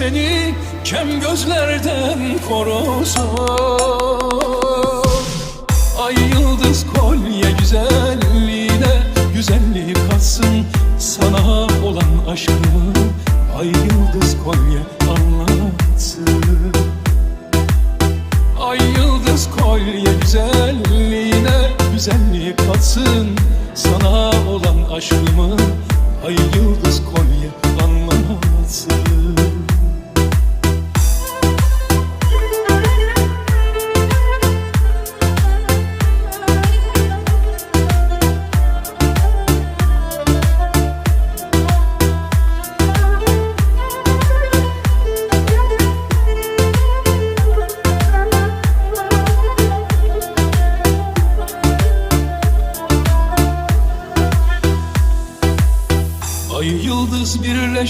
seni kem gözlerden korusun. Ay yıldız kolye güzelliğine güzelliği katsın Sana olan aşkımı. Ay yıldız kolye anlatsın. Ay yıldız kolye güzelliğine güzelliği katsın Sana olan aşkımı. Ay yıldız kolye anlatsın Ay yıldız birleşti